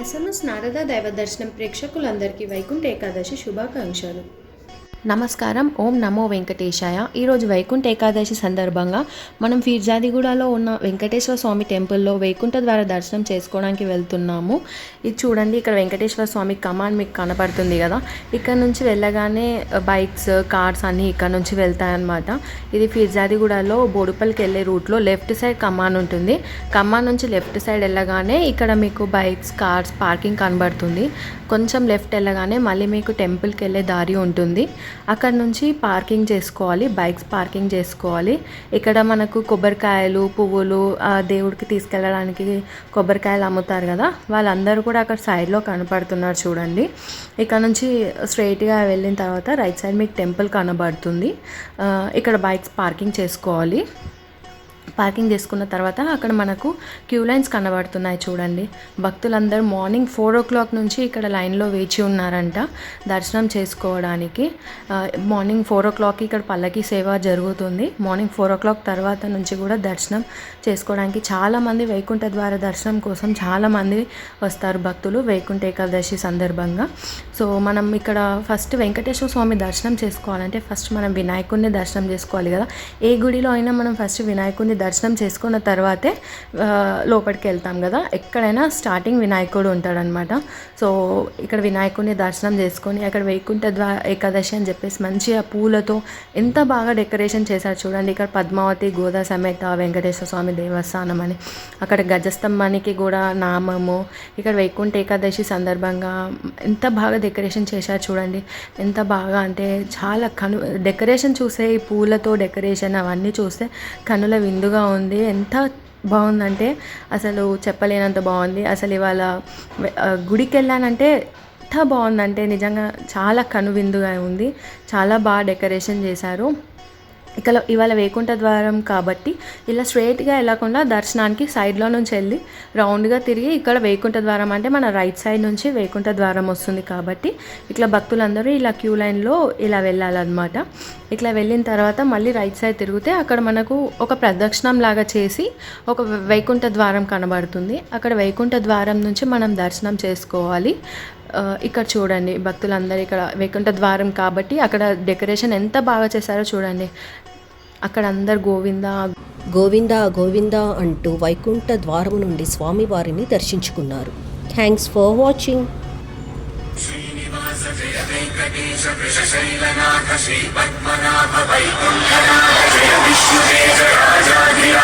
SMS Narada దైవ దర్శనం ప్రేక్షకులందరికీ వైకుంఠ ఏకాదశి శుభాకాంక్షలు. నమస్కారం. ఓం నమో వెంకటేశాయ. ఈరోజు వైకుంఠ ఏకాదశి సందర్భంగా మనం ఫిర్జాదిగూడలో ఉన్న వెంకటేశ్వర స్వామి టెంపుల్లో వైకుంఠ ద్వారా దర్శనం చేసుకోవడానికి వెళ్తున్నాము. ఇది చూడండి ఇక్కడ వెంకటేశ్వర స్వామి కమాండ్ మీకు కనపడుతుంది కదా. ఇక్కడ నుంచి వెళ్ళగానే బైక్స్ కార్స్ అన్నీ ఇక్కడ నుంచి వెళ్తాయన్నమాట. ఇది ఫిర్జాదిగూడలో బోడుపల్లికి వెళ్ళే రూట్లో లెఫ్ట్ సైడ్ కమాన్ ఉంటుంది. కమాన్ నుంచి లెఫ్ట్ సైడ్ వెళ్ళగానే ఇక్కడ మీకు బైక్స్ కార్స్ పార్కింగ్ కనబడుతుంది. కొంచెం లెఫ్ట్ వెళ్ళగానే మళ్ళీ మీకు టెంపుల్కి వెళ్ళే దారి ఉంటుంది. అక్కడ నుంచి పార్కింగ్ చేసుకోవాలి బైక్స్ పార్కింగ్ చేసుకోవాలి. ఇక్కడ మనకు కొబ్బరికాయలు పువ్వులు ఆ దేవుడికి తీసుకెళ్ళడానికి కొబ్బరికాయలు అమ్ముతారు కదా. వాళ్ళందరూ కూడా అక్కడ సైడ్లో కనపడుతున్నారు చూడండి. ఇక్కడ నుంచి స్ట్రైట్గా వెళ్ళిన తర్వాత రైట్ సైడ్ మీకు టెంపుల్ కనబడుతుంది. ఇక్కడ బైక్స్ పార్కింగ్ చేసుకోవాలి. పార్కింగ్ చేసుకున్న తర్వాత అక్కడ మనకు క్యూ లైన్స్ కనబడుతున్నాయి చూడండి. భక్తులందరూ మార్నింగ్ ఫోర్ ఓ క్లాక్ నుంచి ఇక్కడ లైన్లో వేచి ఉన్నారంట దర్శనం చేసుకోవడానికి. మార్నింగ్ ఫోర్ ఓ క్లాక్కి ఇక్కడ పల్లకి సేవ జరుగుతుంది. మార్నింగ్ ఫోర్ ఓ క్లాక్ తర్వాత నుంచి కూడా దర్శనం చేసుకోవడానికి చాలామంది వైకుంఠ ద్వార దర్శనం కోసం చాలామంది వస్తారు భక్తులు వైకుంఠ ఏకాదశి సందర్భంగా. సో మనం ఇక్కడ ఫస్ట్ వెంకటేశ్వర స్వామి దర్శనం చేసుకోవాలంటే ఫస్ట్ మనం వినాయకుడిని దర్శనం చేసుకోవాలి కదా. ఏ గుడిలో అయినా మనం ఫస్ట్ వినాయకుడిని దర్శనం చేసుకున్న తర్వాతే లోపలికి వెళ్తాం కదా. ఎక్కడైనా స్టార్టింగ్ వినాయకుడు ఉంటాడనమాట. సో ఇక్కడ వినాయకుడిని దర్శనం చేసుకొని అక్కడ వైకుంఠ ద్వా ఏకాదశి అని చెప్పేసి మంచిగా పూలతో ఎంత బాగా డెకరేషన్ చేశారు చూడండి. ఇక్కడ పద్మావతి గోదా సమేత వెంకటేశ్వర స్వామి దేవస్థానం అని. అక్కడ గజస్తంభానికి కూడా నామము. ఇక్కడ వైకుంఠ ఏకాదశి సందర్భంగా ఎంత బాగా డెకరేషన్ చేశారు చూడండి. ఎంత బాగా అంటే చాలా కను డెకరేషన్ చూసే ఈ పూలతో డెకరేషన్ అవన్నీ చూస్తే కనుల విందు విందుగా ఉంది. ఎంత బాగుందంటే అసలు చెప్పలేనంత బాగుంది. అసలు ఇవాళ గుడికి వెళ్ళానంటే ఎంత బాగుందంటే నిజంగా చాలా కనువిందుగా ఉంది. చాలా బాగా డెకరేషన్ చేశారు. ఇక్కడ ఇవాళ వేకుంఠ ద్వారం కాబట్టి ఇలా స్ట్రైట్గా వెళ్ళకుండా దర్శనానికి సైడ్లో నుంచి వెళ్ళి రౌండ్గా తిరిగి ఇక్కడ వేకుంఠ ద్వారం అంటే మన రైట్ సైడ్ నుంచి వేకుంఠ ద్వారం వస్తుంది కాబట్టి ఇట్లా భక్తులందరూ ఇలా క్యూ లైన్లో ఇలా వెళ్ళాలన్నమాట. ఇట్లా వెళ్ళిన తర్వాత మళ్ళీ రైట్ సైడ్ తిరిగితే అక్కడ మనకు ఒక ప్రదక్షిణం లాగా చేసి ఒక వైకుంఠ ద్వారం కనబడుతుంది. అక్కడ వైకుంఠ ద్వారం నుంచి మనం దర్శనం చేసుకోవాలి. ఇక్కడ చూడండి భక్తులందరూ ఇక్కడ వైకుంఠ ద్వారం కాబట్టి అక్కడ డెకరేషన్ ఎంత బాగా చేశారో చూడండి. అక్కడ అందరు గోవింద. గోవింద గోవింద అంటూ వైకుంఠ ద్వారము నుండి స్వామివారిని దర్శించుకున్నారు. Thanks for watching Jaya